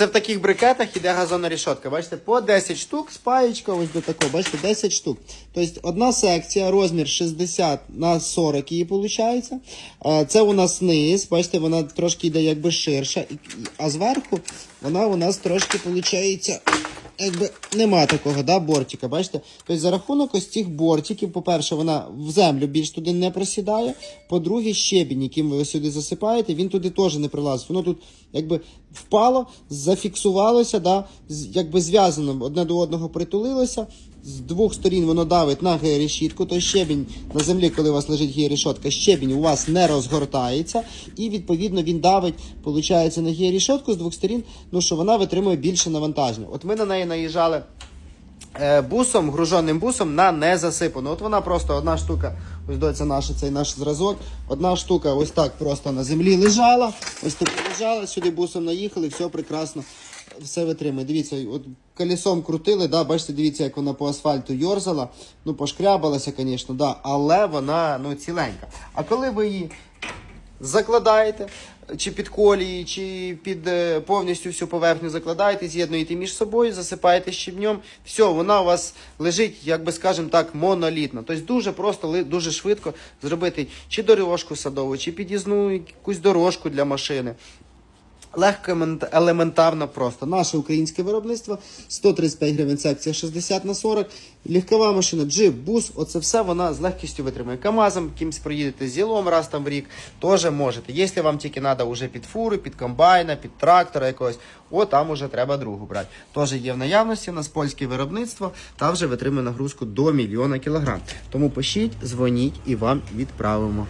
Це в таких брикетах іде газонна рішотка. Бачите, по 10 штук, спаєчка ось до такого, бачите, 10 штук. Тобто одна секція, розмір 60 на 40 її виходить. Е, Це у нас низ, бачите, вона трошки йде якби ширша, а зверху вона у нас трошки виходить. Якби нема такого да, бортика, бачите? Тобто за рахунок ось цих бортиків, по-перше, вона в землю більш туди не просідає. По-друге, щебінь, яким ви сюди засипаєте, він туди теж не прилазить. Воно тут якби впало, зафіксувалося, да, якби зв'язано одне до одного притулилося. З двох сторін воно давить на георішітку, то щебінь на землі, коли у вас лежить георішотка, щебінь у вас не розгортається, і відповідно він давить, виходить, на георішотку з двох сторін, ну що вона витримує більше навантаження. От ми на неї наїжджали е, бусом, груженим бусом на незасипану. От вона просто одна штука, ось до це наш цей наш зразок. Одна штука ось так просто на землі лежала. Ось так лежала, сюди бусом наїхали, все прекрасно. Все витримує. Дивіться, от колесом крутили, да, бачите, дивіться, як вона по асфальту йорзала. Ну, пошкрябалася, звісно, да, але вона ну, ціленька. А коли ви її закладаєте, чи під колії, чи під е, повністю всю поверхню закладаєте, з'єднуєте між собою, засипаєте щебнем. Все, вона у вас лежить, як би скажемо так, монолітно. Тобто дуже просто, дуже швидко зробити чи дорожку садову, чи під'їзну якусь дорожку для машини. Легко, емент- елементарно просто. Наше українське виробництво 135 гривень секція 60 на 40. Легкова машина, джип, бус, оце все вона з легкістю витримує. КАМАЗом кимсь проїдете зілом раз там в рік, теж можете. Якщо вам тільки треба вже під фури, під комбайна, під трактора якогось, о, там уже треба другу брати. Теж є в наявності, у нас польське виробництво, та вже витримує нагрузку до мільйона кілограм. Тому пишіть, дзвоніть і вам відправимо.